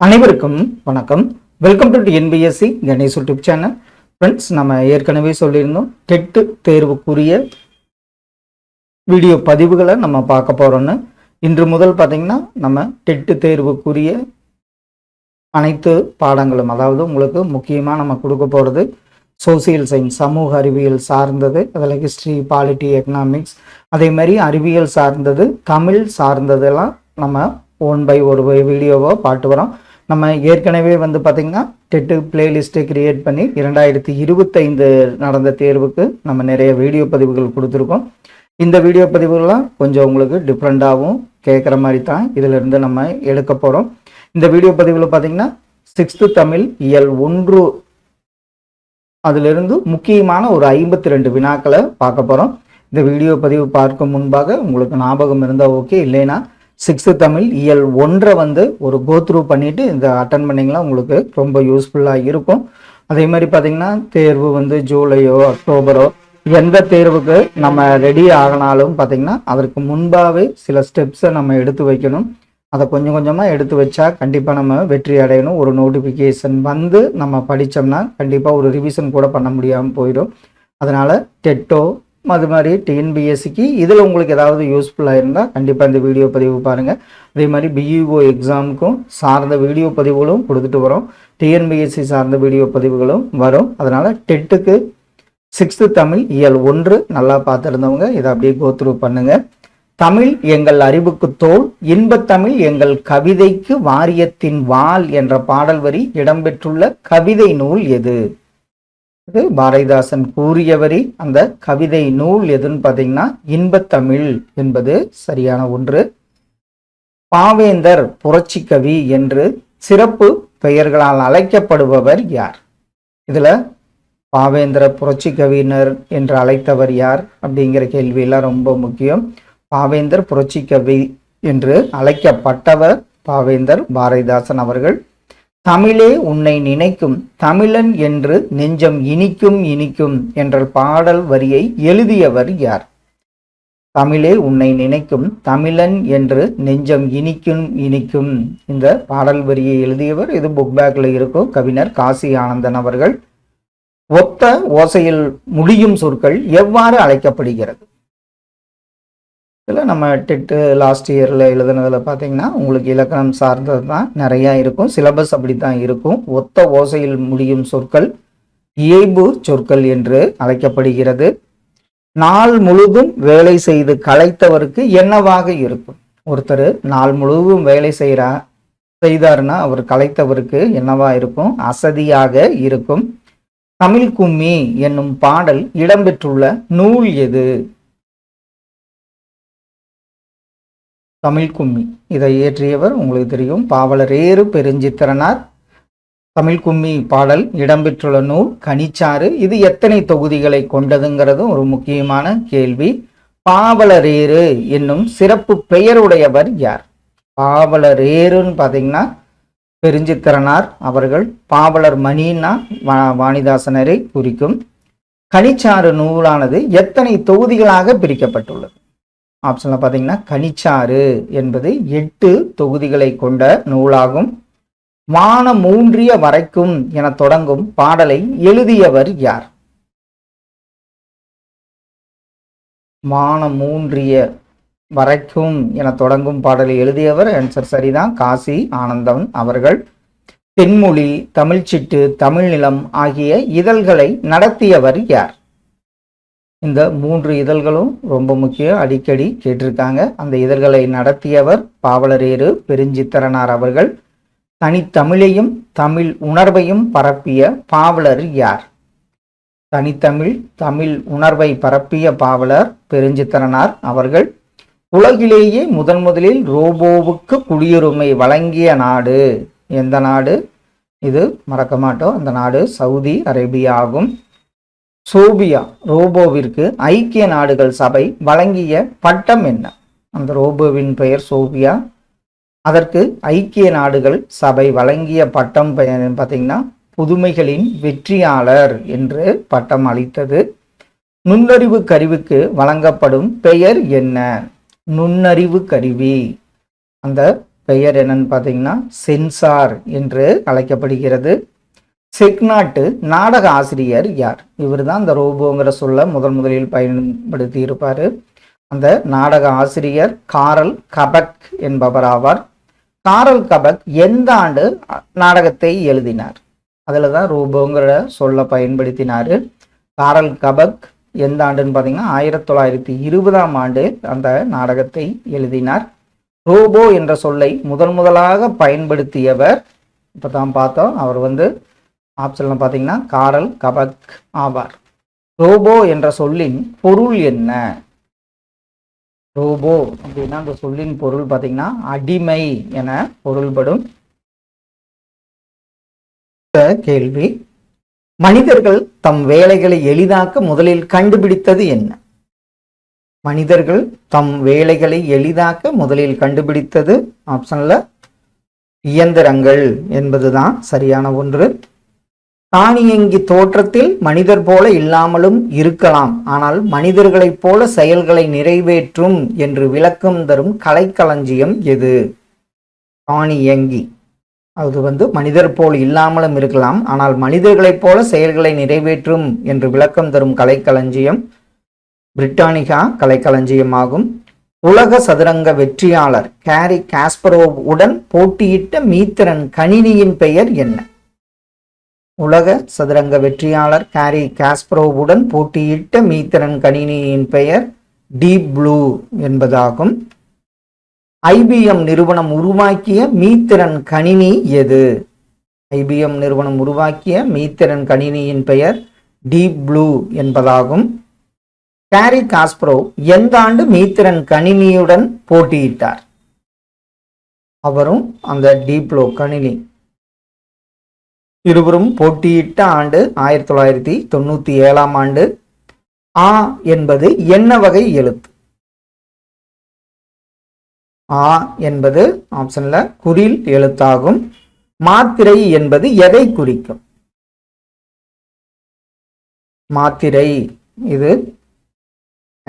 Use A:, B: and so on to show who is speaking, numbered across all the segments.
A: அனைவருக்கும் வணக்கம். Welcome to NBSC Ganesh YouTube channel friends நம்ம ஏற்கனவே சொல்லியிருந்தோம் டெட்டு தேர்வுக்குரிய வீடியோ பதிவுகளை நம்ம பார்க்க போகிறோன்னு இன்று முதல் பார்த்திங்கன்னா நம்ம டெட்டு தேர்வுக்குரிய அனைத்து பாடங்களும் அதாவது உங்களுக்கு முக்கியமாக நம்ம கொடுக்க போகிறது சோசியல் சயின்ஸ் சமூக அறிவியல் சார்ந்தது அதில் ஹிஸ்ட்ரி பாலிட்டி எக்கனாமிக்ஸ் அதே மாதிரி அறிவியல் சார்ந்தது தமிழ் சார்ந்ததெல்லாம் நம்ம ஒன் பை ஒரு வீடியோவோ பாட்டு வரோம் நம்ம ஏற்கனவே வந்து பார்த்திங்கன்னா டெட்டு பிளேலிஸ்ட்டை கிரியேட் பண்ணி இரண்டாயிரத்தி இருபத்தைந்து நடந்த தேர்வுக்கு நம்ம நிறைய வீடியோ பதிவுகள் கொடுத்துருக்கோம். இந்த வீடியோ பதிவுகள்லாம் கொஞ்சம் உங்களுக்கு டிஃப்ரெண்ட்டாகவும் கேட்குற மாதிரி தான் இதிலிருந்து நம்ம எடுக்க போகிறோம் இந்த வீடியோ பதிவில் பார்த்திங்கன்னா சிக்ஸ்த்து தமிழ் இயல் ஒன்று அதிலிருந்து முக்கியமான ஒரு ஐம்பத்தி ரெண்டு வினாக்களை பார்க்க போகிறோம் இந்த வீடியோ பதிவு பார்க்கும் முன்பாக உங்களுக்கு ஞாபகம் இருந்தால் ஓகே இல்லைன்னா சிக்ஸ்த்து தமிழ் இயல் ஒன்றை வந்து ஒரு கோத்ரூ பண்ணிவிட்டு இந்த அட்டன் பண்ணிங்கன்னா உங்களுக்கு ரொம்ப யூஸ்ஃபுல்லாக இருக்கும். அதே மாதிரி பார்த்தீங்கன்னா தேர்வு வந்து ஜூலையோ அக்டோபரோ எந்த தேர்வுக்கு நம்ம ரெடி ஆகினாலும் பார்த்தீங்கன்னா அதற்கு முன்பாகவே சில ஸ்டெப்ஸை நம்ம எடுத்து வைக்கணும். அதை கொஞ்சம் கொஞ்சமாக எடுத்து வச்சா கண்டிப்பாக நம்ம வெற்றி அடையணும். ஒரு நோட்டிஃபிகேஷன் வந்து நம்ம படித்தோம்னா கண்டிப்பாக ஒரு ரிவிஷன் கூட பண்ண முடியாமல் போயிடும். அதனால் டெட்டோ அது மாதிரி டிஎன்பிஎஸ்சிக்கு இதில் உங்களுக்கு ஏதாவது யூஸ்ஃபுல்லாக இருந்தால் கண்டிப்பாக இந்த வீடியோ பதிவு பாருங்கள் அதே மாதிரி பிஇஓ எக்ஸாமுக்கும் சார்ந்த வீடியோ பதிவுகளும் கொடுத்துட்டு வரோம். டிஎன்பிஎஸ்சி சார்ந்த வீடியோ பதிவுகளும் வரும். அதனால் டெட்டுக்கு சிக்ஸ்த்து தமிழ் இயல் ஒன்று நல்லா பார்த்துருந்தவங்க இதை அப்படியே கோத்ரூ பண்ணுங்கள் தமிழ் எங்கள் அறிவுக்கு தோல் இன்பத்தமிழ் எங்கள் கவிதைக்கு வாரியத்தின் வால் என்ற பாடல் வரி இடம்பெற்றுள்ள கவிதை நூல் எது? அது பாரதிதாசன் கூறிய வரி அந்த கவிதை நூல் எதுன்னு பார்த்தீங்கன்னா இன்பத்தமிழ் என்பது சரியான ஒன்று. பாவேந்தர் புரட்சி கவி என்று சிறப்பு பெயர்களால் அழைக்கப்படுபவர் யார்? இதுல பாவேந்திர புரட்சி கவிஞர் என்று அழைத்தவர் யார் அப்படிங்கிற கேள்வியெல்லாம் ரொம்ப முக்கியம். பாவேந்தர் புரட்சி கவி என்று அழைக்கப்பட்டவர் பாவேந்தர் பாரதிதாசன் அவர்கள். தமிழே உன்னை நினைக்கும் தமிழன் என்று நெஞ்சம் இனிக்கும் இனிக்கும் என்ற பாடல் வரியை எழுதியவர் யார்? தமிழே உன்னை நினைக்கும் தமிழன் என்று நெஞ்சம் இனிக்கும் இனிக்கும் இந்த பாடல் வரியை எழுதியவர் இது புக் பேக்ல இருக்கும். கவிஞர் காசி ஆனந்தன் அவர்கள். ஒத்த ஓசையில் முடியும் சொற்கள் எவ்வாறு அழைக்கப்படுகிறது? இதில் நம்ம டெட்டு லாஸ்ட் இயரில் எழுதுனதில் பார்த்தீங்கன்னா உங்களுக்கு இலக்கணம் சார்ந்தது தான் நிறையா இருக்கும். சிலபஸ் அப்படி தான் இருக்கும். ஒத்த ஓசையில் முடியும் சொற்கள் இயைபு சொற்கள் என்று அழைக்கப்படுகிறது. நாள் முழுதும் வேலை செய்து களைத்தவருக்கு என்னவாக இருக்கும்? ஒருத்தர் நாள் முழுவதும் வேலை செய்கிறா செய்தாருன்னா அவர் களைத்தவருக்கு என்னவா இருக்கும்? அசதியாக இருக்கும். தமிழ் கும்மி என்னும் பாடல் இடம்பெற்றுள்ள நூல் எது? தமிழ் கும்மி. இதை இயற்றியவர் உங்களுக்கு தெரியும் பாவலரேறு பெருஞ்சித்திரனார். தமிழ் கும்மி பாடல் இடம்பெற்றுள்ள நூல் கனிச்சாறு. இது எத்தனை தொகுதிகளை கொண்டதுங்கிறதும் ஒரு முக்கியமான கேள்வி. பாவலரேறு என்னும் சிறப்பு பெயருடையவர் யார்? பாவலரேறுன்னு பார்த்தீங்கன்னா பெருஞ்சித்திரனார் அவர்கள் பாவலர் மணின்னா வா வாணிதாசனரை குறிக்கும். கனிச்சாறு நூலானது எத்தனை தொகுதிகளாக பிரிக்கப்பட்டுள்ளது? ஆப்ஷனில் பார்த்தீங்கன்னா கனிச்சாறு என்பது எட்டு தொகுதிகளை கொண்ட நூலாகும். வான மூன்றிய வரைக்கும் என தொடங்கும் பாடலை எழுதியவர் யார்? வான மூன்றிய வரைக்கும் என தொடங்கும் பாடலை எழுதியவர் ஆன்சர் சரிதான். காசி ஆனந்தம் அவர்கள். தென்மொழி தமிழ்ச்சிட்டு தமிழ்நிலம் ஆகிய இதழ்களை நடத்தியவர் யார்? இந்த மூன்று இதழ்களும் ரொம்ப முக்கியம். அடிக்கடி கேட்டிருக்காங்க. அந்த இதழ்களை நடத்தியவர் பாவலரேறு பெருஞ்சித்திரனார் அவர்கள். தனித்தமிழையும் தமிழ் உணர்வையும் பரப்பிய பாவலர் யார்? தனித்தமிழ் தமிழ் உணர்வை பரப்பிய பாவலர் பெருஞ்சித்திரனார் அவர்கள். உலகிலேயே முதன் முதலில் ரோபோவுக்கு குடியுரிமை வழங்கிய நாடு. எந்த நாடு? இது மறக்க மாட்டோம். அந்த நாடு சவுதி அரேபியா ஆகும் சோபியா ரோபோவிற்கு ஐக்கிய நாடுகள் சபை வழங்கிய பட்டம் என்ன? அந்த ரோபோவின் பெயர் சோபியா. அதற்கு ஐக்கிய நாடுகள் சபை வழங்கிய பட்டம் பெயர் பார்த்தீங்கன்னா புதுமைகளின் வெற்றியாளர் என்று பட்டம் அளித்தது. நுண்ணறிவு கருவிக்கு வழங்கப்படும் பெயர் என்ன? நுண்ணறிவு கருவி. அந்த பெயர் என்னன்னு பார்த்தீங்கன்னா சென்சார் என்று அழைக்கப்படுகிறது. செக்நாட்டு நாடக ஆசிரியர் யார்? இவர் தான் அந்த ரோபோங்கிற சொல்ல முதன் முதலில் பயன்படுத்தி இருப்பார் அந்த நாடக ஆசிரியர் காரல் கபக் என்பவர் ஆவார் காரல் கபக் எந்த ஆண்டு நாடகத்தை எழுதினார்? அதில் தான் ரூபோங்கிற சொல்ல பயன்படுத்தினார். காரல் கபக் எந்த ஆண்டுன்னு பார்த்தீங்கன்னா ஆயிரத்தி தொள்ளாயிரத்தி இருபதாம் ஆண்டு அந்த நாடகத்தை எழுதினார். ரோபோ என்ற சொல்லை முதன் முதலாக பயன்படுத்தியவர் இப்போ தான் பார்த்தோம் அவர் வந்து ஆப்ஷனில் பார்த்தீங்கன்னா காரல் கபக் ஆவார். ரோபோ என்ற சொல்லின் பொருள் என்ன? ரோபோ அப்படின்னா அந்த சொல்லின் பொருள் பார்த்தீங்கன்னா அடிமை என பொருள்படும். கேள்வி மனிதர்கள் தம் வேலைகளை எளிதாக்க முதலில் கண்டுபிடித்தது என்ன? மனிதர்கள் தம் வேலைகளை எளிதாக்க முதலில் கண்டுபிடித்தது ஆப்ஷன்ல இயந்திரங்கள் என்பதுதான் சரியான ஒன்று. தானியங்கி தோற்றத்தில் மனிதர் போல இல்லாமலும் இருக்கலாம். ஆனால் மனிதர்களைப் போல செயல்களை நிறைவேற்றும் என்று விளக்கம் தரும் கலைக்களஞ்சியம் எது? தானியங்கி. அது வந்து மனிதர் போல் இல்லாமலும் இருக்கலாம். ஆனால் மனிதர்களைப் போல செயல்களை நிறைவேற்றும் என்று விளக்கம் தரும் கலைக்களஞ்சியம் பிரிட்டானிகா கலைக்களஞ்சியமாகும். உலக சதுரங்க வெற்றியாளர் கேரி காஸ்பரோவ் உடன் போட்டியிட்ட மீத்திரன் கணினியின் பெயர் என்ன? உலக சதுரங்க வெற்றியாளர் கேரி காஸ்பரோவுடன் போட்டியிட்ட மீத்திரன் கணினியின் பெயர் டீப் ப்ளூ என்பதாகும். ஐபிஎம் நிறுவனம் உருவாக்கிய மீத்திறன் கணினி எது? ஐபிஎம் நிறுவனம் உருவாக்கிய மீத்திறன் கணினியின் பெயர் டீப் ப்ளூ என்பதாகும். கேரி காஸ்ப்ரோ எந்த ஆண்டு மீத்திறன் கணினியுடன் போட்டியிட்டார்? அவரும் அந்த டீப்ளோ கணினி. இருவரும் போட்டியிட்ட ஆண்டு ஆயிரத்தி தொள்ளாயிரத்தி தொண்ணூத்தி ஏழாம் ஆண்டு. ஆ என்பது என்ன வகை எழுத்து? ஆ என்பது ஆப்ஷன்ல குறில் எழுத்தாகும். மாத்திரை என்பது எதை குறிக்கும்? மாத்திரை. இது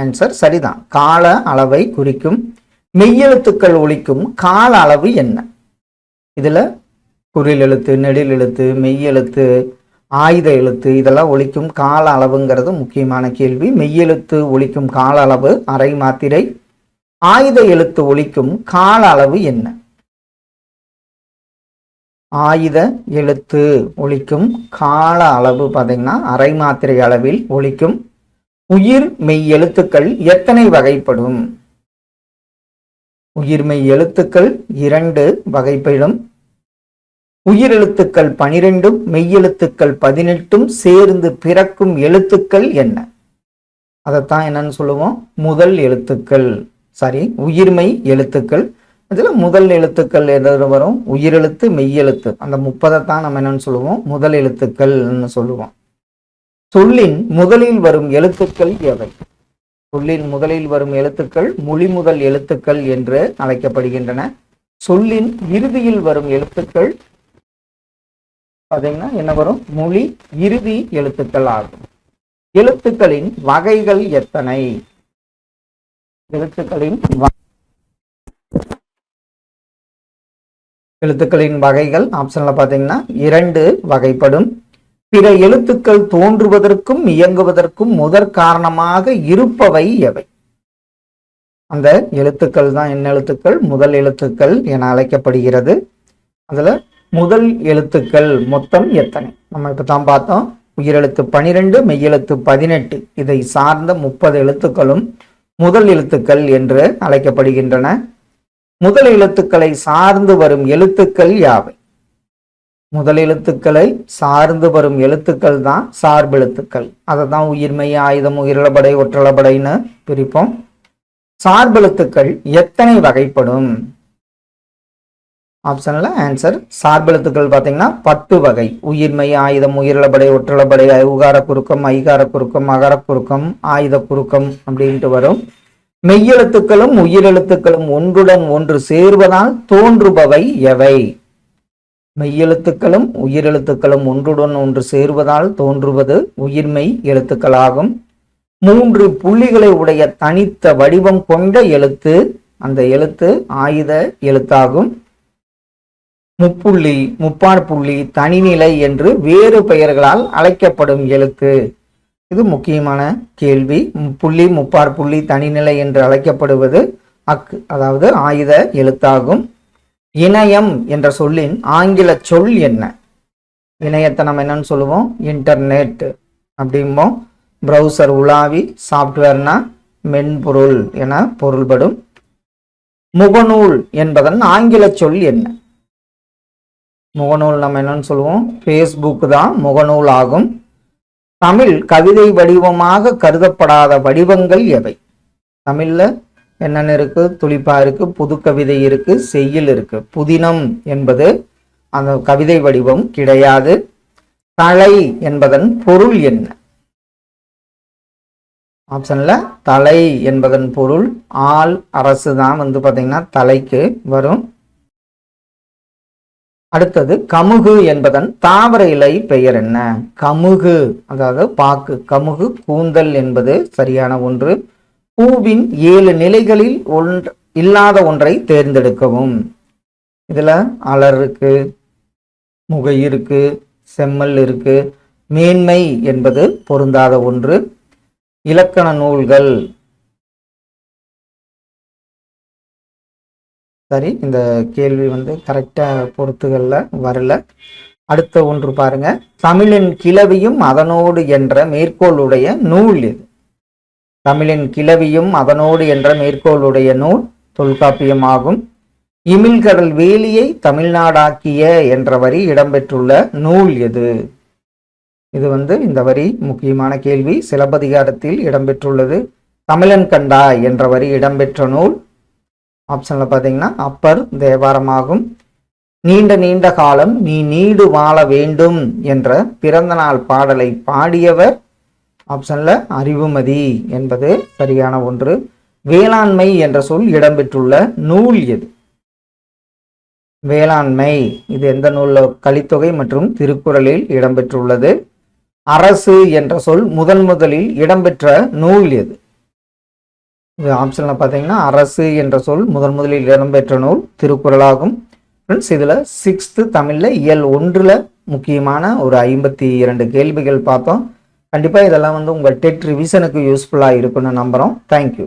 A: ஆன்சர் சரிதான். கால அளவை குறிக்கும். மெய்யெழுத்துக்கள் ஒழிக்கும் கால அளவு என்ன? இதுல குறில் எழுத்து நெடில் எழுத்து மெய் எழுத்து ஆயுத எழுத்து இதெல்லாம் ஒழிக்கும் கால அளவுங்கிறது முக்கியமான கேள்வி. மெய்யெழுத்து ஒழிக்கும் கால அளவு அரை மாத்திரை. ஆயுத எழுத்து ஒழிக்கும் கால அளவு என்ன? ஆயுத எழுத்து ஒழிக்கும் கால அளவு பார்த்தீங்கன்னா அரை மாத்திரை அளவில் ஒழிக்கும் உயிர் மெய் எழுத்துக்கள் எத்தனை வகைப்படும்? உயிர்மெய் எழுத்துக்கள் இரண்டு வகைப்படும். உயிரெழுத்துக்கள் பனிரெண்டும் மெய்யெழுத்துக்கள் பதினெட்டும் சேர்ந்து பிறக்கும் எழுத்துக்கள் என்ன? அதைத்தான் என்னன்னு சொல்லுவோம்? முதல் எழுத்துக்கள். சாரி உயிர்மை எழுத்துக்கள். இதில் முதல் எழுத்துக்கள் எதாவது வரும்? உயிரெழுத்து மெய்யெழுத்து. அந்த முப்பதை தான் நம்ம என்னன்னு சொல்லுவோம்? முதல் எழுத்துக்கள்னு சொல்லுவோம். சொல்லின் முதலில் வரும் எழுத்துக்கள் எவை? சொல்லின் முதலில் வரும் எழுத்துக்கள் மொழி முதல் எழுத்துக்கள் என்று அழைக்கப்படுகின்றன. சொல்லின் இறுதியில் வரும் எழுத்துக்கள் பார்த்தீங்கன்னா என்ன வரும்? மொழி இறுதி எழுத்துக்கள் ஆகும். எழுத்துக்களின் வகைகள் எத்தனை? எழுத்துக்களின் எழுத்துக்களின் வகைகள் ஆப்ஷன்ல பாத்தீங்கன்னா இரண்டு வகைப்படும். பிற எழுத்துக்கள் தோன்றுவதற்கும் இயங்குவதற்கும் முதற் காரணமாக இருப்பவை எவை? அந்த எழுத்துக்கள் தான் என்ன எழுத்துக்கள்? முதல் எழுத்துக்கள் என அழைக்கப்படுகிறது. அதுல முதல் எழுத்துக்கள் மொத்தம் எத்தனை? நம்ம இப்போ தான் பார்த்தோம். உயிரெழுத்து பனிரெண்டு மெய்யெழுத்து பதினெட்டு. இதை சார்ந்த முப்பது எழுத்துக்களும் முதல் எழுத்துக்கள் என்று அழைக்கப்படுகின்றன. முதல் எழுத்துக்களை சார்ந்து வரும் எழுத்துக்கள் யாவை? முதல் எழுத்துக்களை சார்ந்து வரும் எழுத்துக்கள் தான் சார்பெழுத்துக்கள் அதை தான் உயிர்மை ஆயுதம் உயிரிழபடை ஒற்றளபடைன்னு பிரிப்போம். சார்பெழுத்துக்கள் எத்தனை வகைப்படும்? ஆப்ஷனில் ஆன்சர் சார்பெழுத்துக்கள் பார்த்தீங்கன்னா பத்து வகை. உயிர்மை ஆயுதம் உயிரிழபடை ஒற்றளபடை உகார குறுக்கம் ஐகார குறுக்கம் அகர குறுக்கம் ஆயுத குறுக்கம் அப்படின்ட்டு வரும். மெய்யெழுத்துக்களும் உயிரெழுத்துக்களும் ஒன்றுடன் ஒன்று சேர்வதால் தோன்றுபவை எவை? மெய்யெழுத்துக்களும் உயிரெழுத்துக்களும் ஒன்றுடன் ஒன்று சேர்வதால் தோன்றுவது உயிர்மெய் எழுத்துக்களாகும். மூன்று புள்ளிகளை உடைய தனித்த வடிவம் கொண்ட எழுத்து. அந்த எழுத்து ஆயுத எழுத்தாகும். முப்புள்ளி முப்பார் புள்ளி தனிநிலை என்று வேறு பெயர்களால் அழைக்கப்படும் எழுத்து. இது முக்கியமான கேள்வி. புள்ளி முப்பார் புள்ளி தனிநிலை என்று அழைக்கப்படுவது அக்கு அதாவது ஆயுத எழுத்தாகும். இணையம் என்ற சொல்லின் ஆங்கில சொல் என்ன? இணையத்தை நம்ம என்னன்னு சொல்லுவோம்? இன்டர்நெட் அப்படிம்போம். ப்ரௌசர் உலாவி சாஃப்ட்வேர்னா மென்பொருள் என பொருள்படும். முகநூல் என்பதன் ஆங்கில சொல் என்ன? முகநூல் நம்ம என்னன்னு சொல்லுவோம்? ஃபேஸ்புக் தான் முகநூல் ஆகும் தமிழ் கவிதை வடிவமாக கருதப்படாத வடிவங்கள் எவை? தமிழ்ல என்னென்ன இருக்கு? துளிப்பா இருக்கு புது கவிதை இருக்கு செய்யுள் இருக்கு. புதினம் என்பது அந்த கவிதை வடிவம் கிடையாது. தலை என்பதன் பொருள் என்ன? ஆப்ஷன்ல தலை என்பதன் பொருள் ஆள் அரசு தான் வந்து பார்த்திங்கன்னா தலைக்கு வரும். அடுத்தது கமுகு என்பதன் தாவர இலை பெயர் என்ன? கமுகு அதாவது பாக்கு. கமுகு கூந்தல் என்பது சரியான ஒன்று. பூவின் ஏழு நிலைகளில் ஒன்று இல்லாத ஒன்றை தேர்ந்தெடுக்கவும். இதுல அலர் இருக்கு முகை இருக்கு செம்மல் இருக்கு. மேன்மை என்பது பொருந்தாத ஒன்று. இலக்கண நூல்கள் சரி இந்த கேள்வி வந்து கரெக்டாக பொறுத்துகளில் வரல. அடுத்த ஒன்று பாருங்க. தமிழின் கிளவியும் அதனோடு என்ற மேற்கோளுடைய நூல் இது. தமிழின் கிளவியும் அதனோடு என்ற மேற்கோளுடைய நூல் தொல்காப்பியமாகும் இமிழ்கடல் வேலியை தமிழ்நாடாக்கிய என்ற வரி இடம்பெற்றுள்ள நூல் எது? இது வந்து இந்த வரி முக்கியமான கேள்வி. சிலப்பதிகாரத்தில் இடம்பெற்றுள்ளது. தமிழன் கண்டா என்ற வரி இடம்பெற்ற நூல் ஆப்ஷனில் பார்த்தீங்கன்னா அப்பர் தேவாரமாகும். நீண்ட நீண்ட காலம் நீ நீடு வாழ வேண்டும் என்ற பிறந்தநாள் பாடலை பாடியவர் ஆப்ஷனில் அறிவுமதி என்பது சரியான ஒன்று. வேளாண்மை என்ற சொல் இடம்பெற்றுள்ள நூல் எது? வேளாண்மை இது எந்த நூலில்? கலித்தொகை மற்றும் திருக்குறளில் இடம்பெற்றுள்ளது. அரசு என்ற சொல் முதன் முதலில் இடம்பெற்ற நூல் எது? ஆப்ஷனில் பார்த்தீங்கன்னா அரசு என்ற சொல் முதன் முதலில் இடம்பெற்ற நூல் திருக்குறளாகும். ஃப்ரெண்ட்ஸ் இதில் சிக்ஸ்த்து தமிழில் இயல் ஒன்றில் முக்கியமான ஒரு ஐம்பத்தி இரண்டு கேள்விகள் பார்த்தோம். கண்டிப்பாக இதெல்லாம் வந்து உங்கள் டெட் ரிவிஷனுக்கு யூஸ்ஃபுல்லாக இருக்குன்னு நம்புகிறோம் தேங்க்யூ